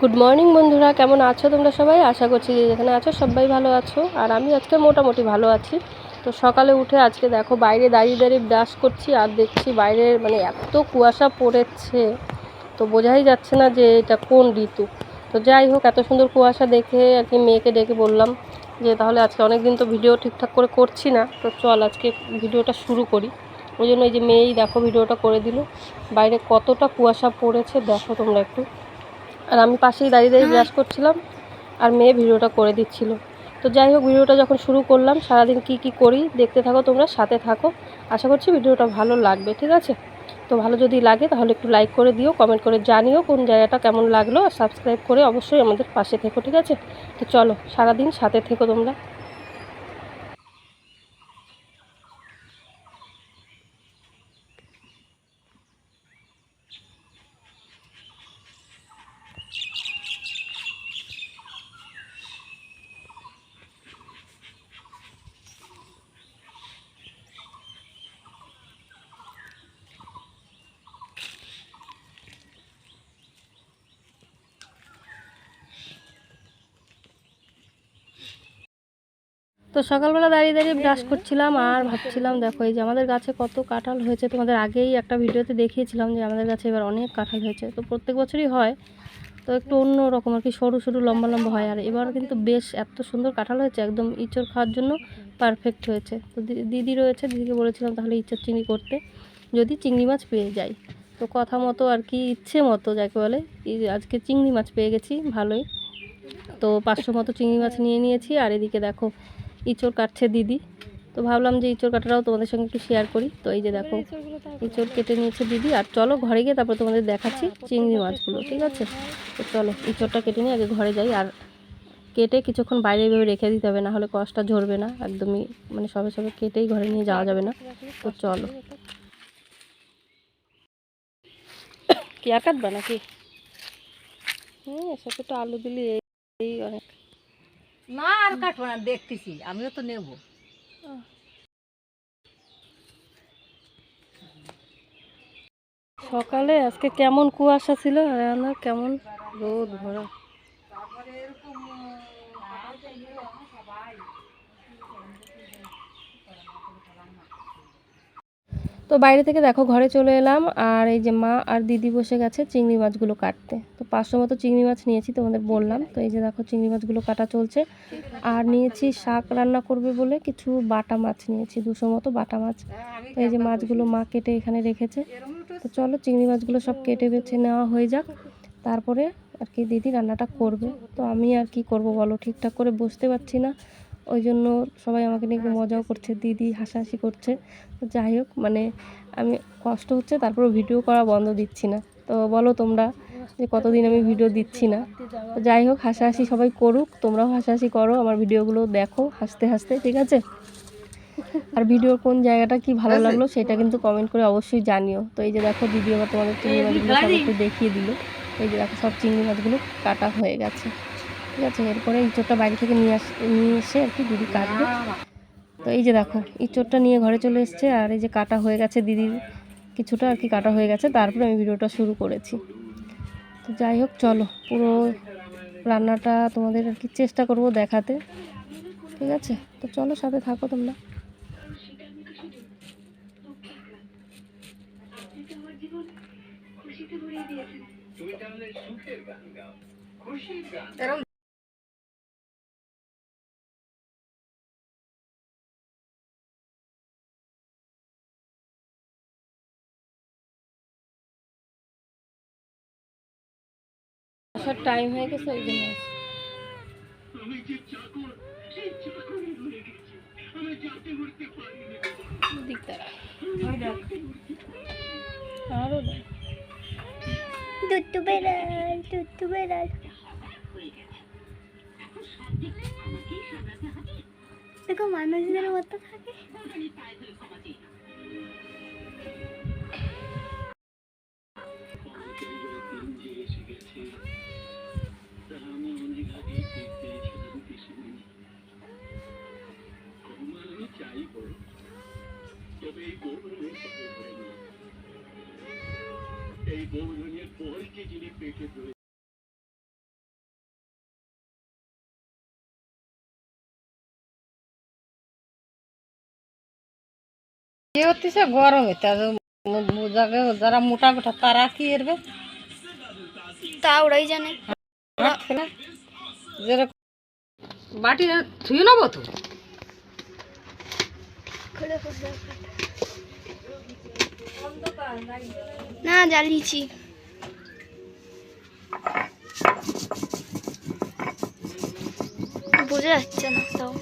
Good morning বন্ধুরা। কেমন আছো তোমরা সবাই? আশা করছি যে যেখানে আছো সবাই ভালো আছো। আর আমি আজকে মোটামুটি ভালো আছি। তো সকালে উঠে আজকে দেখো, বাইরে দাঁড়িয়ে দাঁড়িয়ে ব্রাশ করছি আর দেখছি বাইরে মানে এত কুয়াশা পড়েছে। তো বোঝাই যাচ্ছে না যে এটা কোন ঋতু। তো যাই হোক, এত সুন্দর কুয়াশা দেখে আর কি মেয়েকে ডেকে বললাম যে, তাহলে আজকে অনেক দিন তো ভিডিও ঠিকঠাক করে করছি না। তো চল আজকে ভিডিওটা শুরু করি। ওই জন্য এই যে মেয়েই দেখো ভিডিওটা করে দিল। বাইরে কতটা কুয়াশা পড়েছে, দেখো তোমরা একটু। আর আমি পাশেই দাঁড়িয়ে দাঁড়িয়ে ব্রাশ করছিলাম, আর মেয়ে ভিডিওটা করে দিচ্ছিল। তো যাই হোক, ভিডিওটা যখন শুরু করলাম, সারাদিন কি কি করি দেখতে থাকো তোমরা, সাথে থাকো। আশা করছি ভিডিওটা ভালো লাগবে, ঠিক আছে? তো ভালো যদি লাগে, তাহলে একটু লাইক করে দিও কমেন্ট করে জানিও কোন জায়গাটা কেমন লাগল, আর সাবস্ক্রাইব করে অবশ্যই আমাদের পাশে থেকো, ঠিক আছে? তো চলো, সারাদিন সাথে থেকো তোমরা। তো সকালবেলা দাঁড়িয়ে দাঁড়িয়ে ব্রাশ করছিলাম আর ভাবছিলাম, দেখো এই যে আমাদের গাছে কত কাঁঠাল হয়েছে, তোমাদের আগেই একটা ভিডিওতে দেখিয়েছিলাম যে আমাদের গাছে এবার অনেক কাঁঠাল হয়েছে। তো প্রত্যেক বছরই হয়, তো একটু অন্য রকম আর কি, সরু সরু লম্বা লম্বা হয়। আর এবার কিন্তু বেশ এত সুন্দর কাঁঠাল হয়েছে, একদম ইঁচড় খাওয়ার জন্য পারফেক্ট হয়েছে। তো দিদি রয়েছে, দিদিকে বলেছিলাম তাহলে ইঁচড় চিংড়ি করতে, যদি চিংড়ি মাছ পেয়ে যাই। তো কথা মতো আর কি, ইচ্ছে মতো যাকে বলে আজকে চিংড়ি মাছ পেয়ে গেছি, ভালোই। তো পাঁচশো মতো চিংড়ি মাছ নিয়ে নিয়েছি, আর এদিকে দেখো ইঁচড় কাটছে দিদি। তো ভাবলাম যে ইঁচড় কাটাটাও তোমাদের সঙ্গে একটু শেয়ার করি। তো এই যে দেখো ইঁচড় কেটে নিয়েছে দিদি। আর চলো ঘরে গিয়ে তারপর তোমাদের দেখাচ্ছি চিংড়ি মাছগুলো ঠিক আছে? তো চলো ইঁচড়টা কেটে নিয়ে আগে ঘরে যাই। আর কেটে কিছুক্ষণ বাইরে ভেবে রেখে দিতে হবে না হলে কষটা ঝরবে না। একদমই মানে সবে সবে কেটেই ঘরে নিয়ে যাওয়া যাবে না। তো চলো। কি আর কাটবা নাকি? এর সাথে একটু আলু দিলি এই অনেক। না আর কাটবো না, দেখতেছি, আমিও তো নেব। সকালে আজকে কেমন কুয়াশা ছিল কেমন রোদ ভরা? তো বাইরে থেকে দেখো ঘরে চলে এলাম, আর এই যে মা আর দিদি বসে গেছে চিংড়ি মাছগুলো কাটতে। তো পাঁচশো মতো চিংড়ি মাছ নিয়েছি তোমাদের বললাম, তো এই যে দেখো চিংড়ি মাছগুলো কাটা চলছে। আর নিয়েছি শাক রান্না করবে বলে কিছু বাটা মাছ নিয়েছি, দুশো মতো বাটা মাছ। তো এই যে মাছগুলো মা কেটে এখানে রেখেছে। তো চলো চিংড়ি মাছগুলো সব কেটে বেছে নেওয়া হয়ে যাক। তারপরে আর কি দিদি রান্নাটা করবে। তো আমি আর কি করব বলো, ঠিকঠাক করে বসতে পারছি না। ওই জন্য সবাই আমাকে নিয়ে মজাও করছে দিদি হাসাহাসি করছে। তো যাই হোক মানে আমি কষ্ট হচ্ছে তারপরে ভিডিও করা বন্ধ দিচ্ছি না। তো বলো তোমরা যে কতদিন আমি ভিডিও দিচ্ছি না। তো যাই হোক হাসাহাসি সবাই করুক তোমরাও হাসাহাসি করো আমার ভিডিওগুলো দেখো হাসতে হাসতে ঠিক আছে? আর ভিডিওর কোন জায়গাটা কি ভালো লাগল সেটা কিন্তু কমেন্ট করে অবশ্যই জানিও। তো এই যে দেখো দিদি আবার তোমাদের চিংড়ি মাছগুলো দেখিয়ে দিল। এই যে দেখো সব চিংড়ি মাছগুলো কাটা হয়ে গেছে। ঠিক আছে এরপরে ইঁচড়টা বাইরে থেকে নিয়ে আস নিয়ে এসে আর কি দিদি কাটবে। তো এই যে দেখো ইঁচড়টা নিয়ে ঘরে চলে এসছে আর এই যে কাটা হয়ে গেছে দিদির কিছুটা আর কি কাটা হয়ে গেছে তারপরে আমি ভিডিওটা শুরু করেছি। তো যাই হোক চলো পুরো রান্নাটা তোমাদের আর কি চেষ্টা করব দেখাতে ঠিক আছে? তো চলো সাথে থাকো তোমরা। এরকম আসার টাইম হয়ে গেছে ওই জন্য দিক তারা আরও না দুট্টু বেড়াল দুট্টু বেড়াল দেখো মানুষদের মতো থাকে এ হচ্ছে গরমে যাকে যারা মোটা মোটা তারা কি এরবে? তা ওরাই জানে। বাটি ধুয়ে নেব তো? না জ্বালিয়েছি। বোঝা যাচ্ছে না তাও।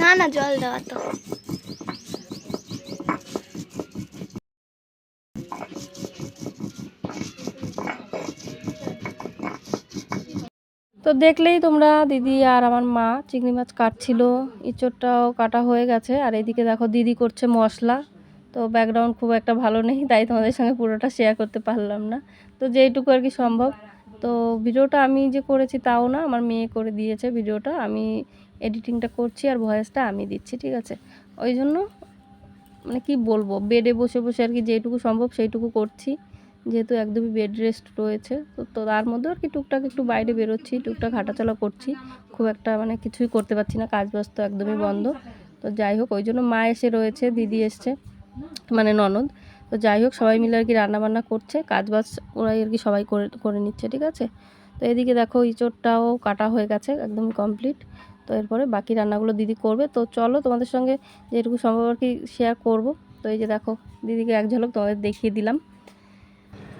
না না, জল দেওয়া তো। তো দেখলেই তোমরা দিদি আর আমার মা চিংড়ি মাছ কাটছিল, ইঁচড়টাও কাটা হয়ে গেছে, আর এদিকে দেখো দিদি করছে মশলা। তো ব্যাকগ্রাউন্ড খুব একটা ভালো নেই, তাই তোমাদের সঙ্গে পুরোটা শেয়ার করতে পারলাম না। তো যেইটুকু আর কি সম্ভব। তো ভিডিওটা আমি যে করেছি তাও না, আমার মেয়ে করে দিয়েছে ভিডিওটা, আমি এডিটিংটা করছি আর ভয়েসটা আমি দিচ্ছি, ঠিক আছে? ওই জন্য মানে কি বলব, বেডে বসে বসে আর কি যেইটুকু সম্ভব সেইটুকু করছি, যেহেতু একদমই বেড রেস্ট রয়েছে, তো তো তার মধ্যে আর কি টুকটাক একটু বাইরে বেরোচ্ছি, টুকটাক হাঁটাচলা করছি, খুব একটা মানে কিছুই করতে পারছি না কাজ বাজ তো একদমই বন্ধ, তো যাই হোক, ওই জন্য মা এসে রয়েছে, দিদি এসছে মানে ননদ তো যাই হোক সবাই মিলে আর কি রান্না বান্না করছে কাজ বাজ ওরাই আর কি সবাই করে করে নিচ্ছে ঠিক আছে? তো এদিকে দেখো ইঁচড়টাও কাটা হয়ে গেছে একদম কমপ্লিট তো এরপরে বাকি রান্নাগুলো দিদি করবে। তো চলো তোমাদের সঙ্গে যেটুকু সম্ভব আর কি শেয়ার করব। তো এই যে দেখো দিদিকে এক ঝলক তোমাদের দেখিয়ে দিলাম।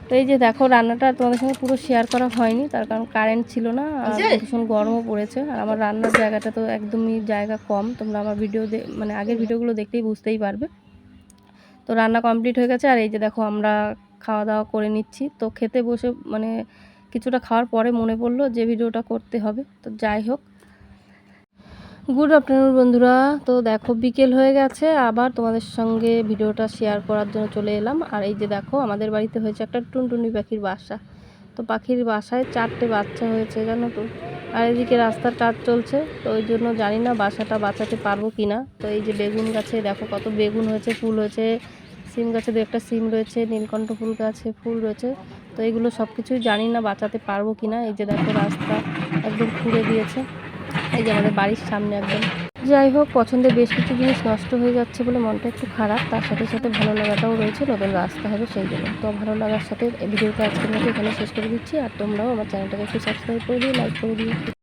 তো এই যে দেখো রান্নাটা তোমাদের সঙ্গে পুরো শেয়ার করা হয়নি তার কারণ কারেন্ট ছিল না আর ভীষণ গরমও পড়েছে। আর আমার রান্নার জায়গাটা তো একদমই জায়গা কম তোমরা আমার ভিডিও মানে আগের ভিডিওগুলো দেখলেই বুঝতেই পারবে। তো রান্না কমপ্লিট হয়ে গেছে, আর এই যে দেখো আমরা খাওয়া দাওয়া করে নিচ্ছি। তো খেতে বসে মানে কিছুটা খাওয়ার পরে মনে পড়ল যে ভিডিওটা করতে হবে, তো যাই হোক। গুড আফটারনুন বন্ধুরা, তো দেখো বিকেল হয়ে গেছে, আবার তোমাদের সঙ্গে ভিডিওটা শেয়ার করার জন্য চলে এলাম। আর এই যে দেখো আমাদের বাড়িতে হয়েছে একটা টুনটুনি পাখির বাসা। তো পাখির বাসায় চারটে বাচ্চা হয়েছে, জানো তো? আর এদিকে রাস্তার কাজ চলছে, তো ওই জন্য জানি না বাসাটা বাঁচাতে পারব কি না তো এই যে বেগুন গাছে দেখো কত বেগুন হয়েছে, ফুল হয়েছে সিম গাছে দু একটা সিম রয়েছে, নীলকণ্ঠ ফুল গাছে ফুল রয়েছে। তো এগুলো সব কিছুই জানি না বাঁচাতে পারব কি না এই যে দেখো রাস্তা একদম খুঁড়ে দিয়েছে। এই যে আমাদের বাড়ির সামনে একদম। যাই হোক, পছন্দের বেশ কিছু জিনিস নষ্ট হয়ে যাচ্ছে বলে মনটা একটু খারাপ। তার সাথে সাথে ভালো লাগাটাও রয়েছে, নতুন রাস্তা হবে সেই জন্য। তো ভালো লাগার সাথে ভিডিওটা আজকের মতো এখানে শেষ করে দিচ্ছি। আর তোমরাও আমার চ্যানেলটাকে একটু সাবস্ক্রাইব করে দিও লাইক করে দিও।